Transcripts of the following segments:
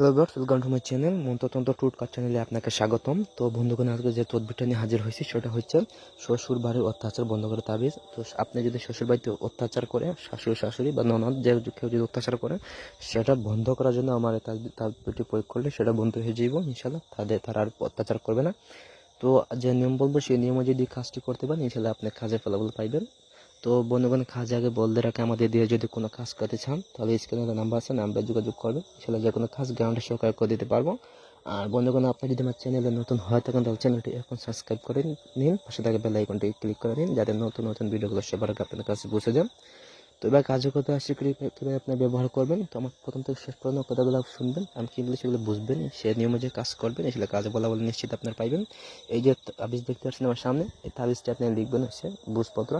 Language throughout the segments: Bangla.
Hello girls welcome to my channel মন্ত্রতন্ত্র টুটকার চ্যানেলে আপনাকে স্বাগতম। তো বন্ধুগণ, আজকে যে তদবিরটা নিয়ে হাজির হয়েছি, সেটা হচ্ছে শ্বশুর বাড়ির অত্যাচার বন্ধ করে তাবিজ। তো আপনি যদি শ্বশুর বাড়িতে অত্যাচার করে শাশুড়ি শাশুড়ি বা ননদ, যে কেউ যদি অত্যাচার করে, সেটা বন্ধ করার জন্য আমার তাবিজটি প্রয়োগ করলে সেটা বন্ধ হয়ে যাইব ইনশাল্লাহ তাদের তারা আর অত্যাচার করবে না। তো যে নিয়ম বলব, সেই নিয়মে যদি কাজটি করতে পারেন ইনশাল্লাহ আপনি কাজের ফলাফল পাইবেন। তো বন্ধুগণ কাজ আগে বলতে রাখে, আমাদের দিয়ে যদি কোনো কাজ করতে চান, তাহলে স্ক্রিনে নাম্বার আছে নাম্বার যোগাযোগ করবেন। ইনশাল্লাহ যে কোনো কাজ গ্রাউন্ডে সহকারে করে দিতে পারব। আর বন্ধুগণ আপনার যদি আমার চ্যানেলে নতুন হয় থাকেন, তাহলে চ্যানেলটি এখন সাবস্ক্রাইব করে নিন। পাশে থাকে বেল আইকনটি ক্লিক করে নিন, যাতে নতুন নতুন ভিডিওগুলো সবার আপনার কাছে বসে যান তো এবার কথা আসছে কীভাবে আপনি ব্যবহার করবেন। তো আমার প্রথম থেকে শেষ পর্যন্ত কথাগুলো শুনবেন। আমি কী বলে সেগুলো বুঝবেন সে নিয়মে যে কাজ করবেন সেগুলো কাজে বলা বলে নিশ্চিত আপনার পাইবেন। এই যে তাবিজ দেখতে পাচ্ছেন আমার সামনে, এই তাবিজটি আপনি লিখবেন হচ্ছে বুঝপত্র,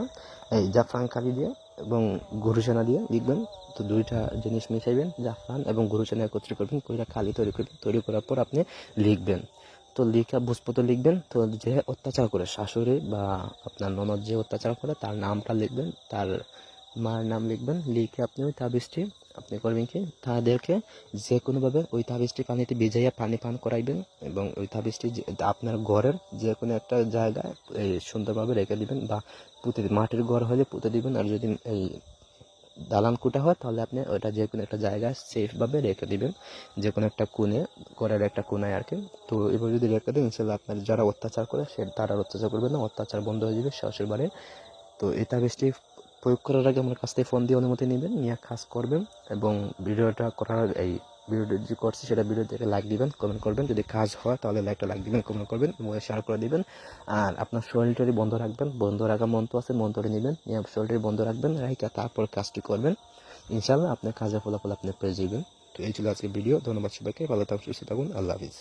এই জাফরান কালি দিয়ে এবং গরুচানা দিয়ে লিখবেন। তো দুইটা জিনিস মিশাইবেন, জাফরান এবং গরুচানা একত্রে করবেন, কইরা খালি তৈরি করবেন, তৈরি করার পর আপনি লিখবেন। তো লিখা বুঝপত্র লিখবেন, তো যে অত্যাচার করে শাশুড়ি বা আপনার ননদ যে অত্যাচার করে, তার নামটা লিখবেন, তার মার নাম লিখবেন, লিখে আপনি ওই তাবিজটি আপনি করবেন কি? তাদেরকে যে কোনোভাবে ওই তাবিজটি পানিতে ভিজাইয়া পানি পান করাইবেন এবং ওই তাবিজটি আপনার ঘরের যে কোনো একটা জায়গায় এই সুন্দরভাবে রেখে দিবেন বা পুঁতে মাটির ঘর হলে পুঁতে দিবেন আর যদি এই দালান কুটা হয় তাহলে আপনি ওটা যে কোনো একটা জায়গায় সেফভাবে রেখে দিবেন। যে কোনো একটা কোণে, ঘরের একটা কোনায় আর কি। তো এবার যদি রেখে দেন ইনশাল্লাহ আপনার যারা অত্যাচার করে সে, তারা অত্যাচার করবে না, অত্যাচার বন্ধ হয়ে যাবে শ্বশুর বাড়ি তো এই তাবিজটি প্রয়োগ করার আগে আমার কাছ থেকে ফোন দিয়ে অনুমতি নেবেন, নিয়ে কাজ করবেন এবং ভিডিওটা করার এই ভিডিওটা যে করছি সেটা ভিডিও দেখে লাইক দিবেন কমেন্ট করবেন। যদি কাজ হয় তাহলে লাইকটা লাইক দিবেন কমেন্ট করবেন শেয়ার করে দিবেন। আর আপনার শরীরটারি বন্ধ রাখবেন, বন্ধ রাখা মন্ত্র আছে, মন্ত্রটি নেবেন, নিয়ে শরীরটারি বন্ধ রাখবেন রাইকা তারপর কাজটি করবেন। ইনশাল্লাহ আপনার কাজের ফলাফল আপনি পেয়ে যাবেন। তো এই ছিল আজকে ভিডিও, ধন্যবাদ সবাইকে, ভালো থাকুন, সুস্থ থাকুন, আল্লাহ হাফিজ।